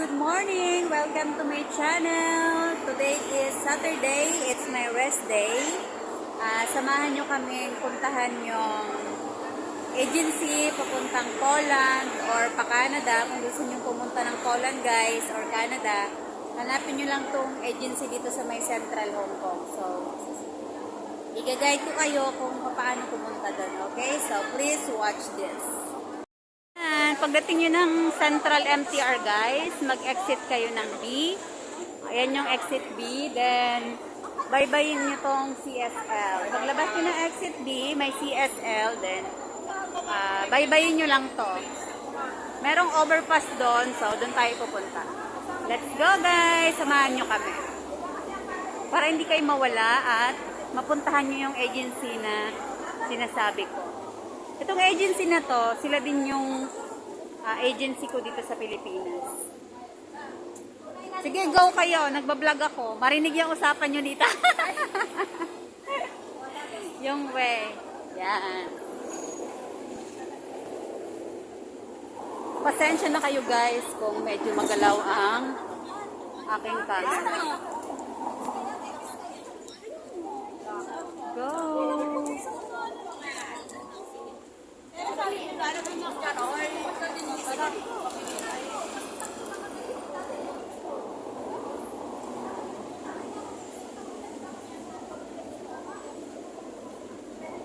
good morning! Welcome to my channel. Today is Saturday. It's my rest day. Ah, samahan nyo kami puntahan yung agency papuntang Poland or pa Canada. Kung gusto nyo pumunta ng Poland guys or Canada, hanapin nyo lang tong agency dito sa may Central Hong Kong. So, i-guide ko kayo kung paano pumunta doon. Okay? So, please watch this. Pagdating nyo ng Central MTR guys, mag-exit kayo ng B. Ayan yung exit B. Then, baybayin nyo tong CSL. Paglabas nyo ng exit B, may CSL. Then, ah, baybayin nyo lang to. Merong overpass doon, so doon tayo pupunta. Let's go guys! Samahan nyo kami. Para hindi kayo mawala at mapuntahan nyo yung agency na sinasabi ko. Itong agency na to, sila din yung ah, agency ko dito sa Pilipinas. Sige, go kayo. Nagbablog ako. Marinig yung usapan nyo dito. yung way. Yan. Pasensya na kayo guys kung medyo magalaw ang aking camera. Go!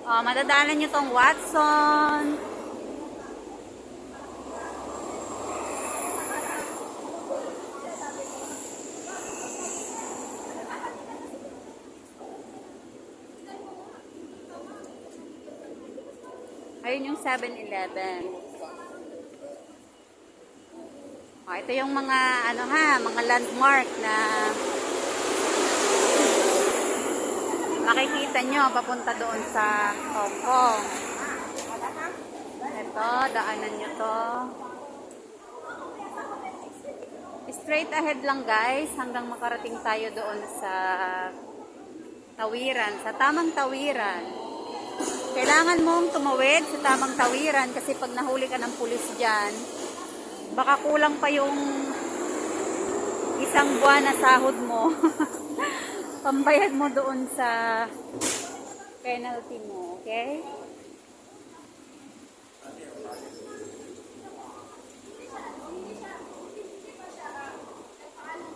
Oh, madadaanan nyo tong Watson. Ayun yung 7-Eleven. Oh, ito yung mga ano ha, mga landmark na makikita nyo papunta doon sa Hong Kong. Ito, daanan nyo to. Straight ahead lang guys hanggang makarating tayo doon sa tawiran, sa tamang tawiran. Kailangan mong tumawid sa tamang tawiran kasi pag nahuli ka ng pulis dyan, baka kulang pa yung isang buwan na sahod mo. Pambayad mo doon sa penalty mo, okay?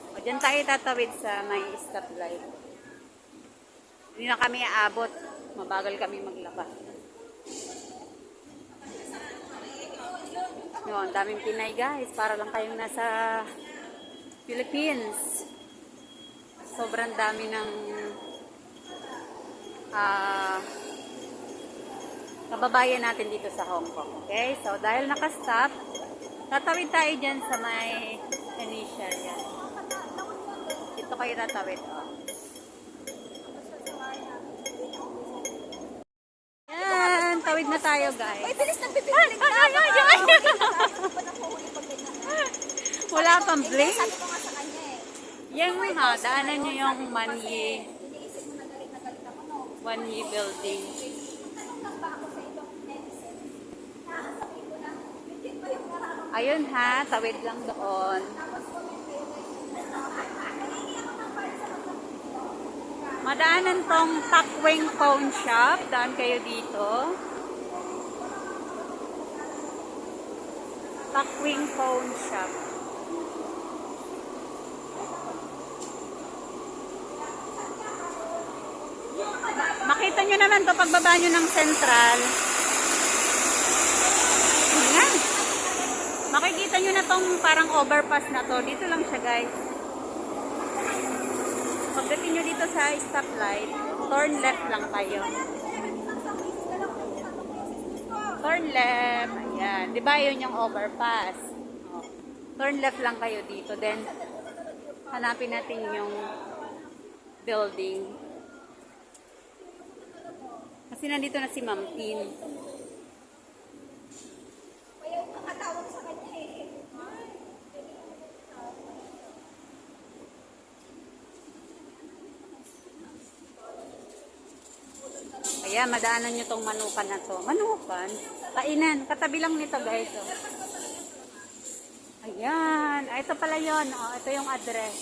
O, dyan tayo tatawid sa may stoplight. Hindi na kami aabot. Mabagal kami maglakad. Yun, daming Pinay guys. Para lang kayong nasa Philippines. Sobrang dami ng ah kababayan natin dito sa Hong Kong. Okay? So, dahil nakastop, tatawid tayo dyan sa may initial yan. Dito kayo tatawid. Oh. Yan, tawid na tayo guys. Ay, bilis ng bibigyan ka. Ay, ay, ay, ay. Wala pang blink. Sabi ko nga. Yung ha, daanan nyo yung no? Manyi building. Ayun ha, tawid lang doon. Madaanan tong Takwing Phone Shop. Daan kayo dito. Takwing Phone Shop. Makita nyo naman to pagbaba nyo ng Central. Ayan. Makikita nyo na tong parang overpass na to. Dito lang siya guys. Pagdating nyo dito sa stoplight, turn left lang kayo. Turn left. Ayan. Di ba yun yung overpass? Oh. Turn left lang kayo dito. Then, hanapin natin yung building. Kasi nandito na si Ma'am Tin. Eh. Ayan, madaanan nyo tong manukan na to. Manukan? Kainan. Katabi lang nito guys. Oh. Ayan. Ah, ito pala yon. Oh, ito yung address.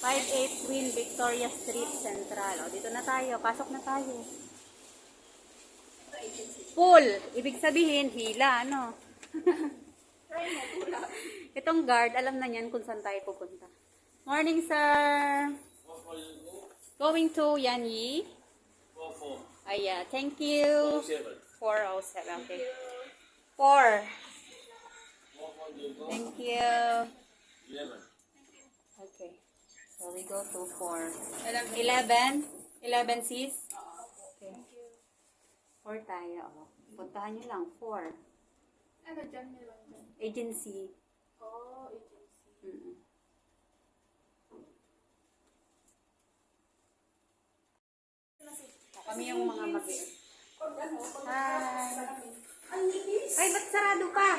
58 Queen Victoria Street Central. Oh, dito na tayo. Pasok na tayo. Full. Ibig sabihin, hila, ano? Itong guard, alam na niyan kung saan tayo pupunta. Morning, sir. Going to Yanyi. Ay, yeah. Thank you. 407. Okay. 4. Thank you. Okay. So we go to 4. 11. 11 sis? 4 tayo. Oh. Puntahan nyo lang. 4. Ano dyan meron dyan? Agency. Oh, agency. Mm-mm. Kami yung mga mag Hi. Ay, ba't sarado pa?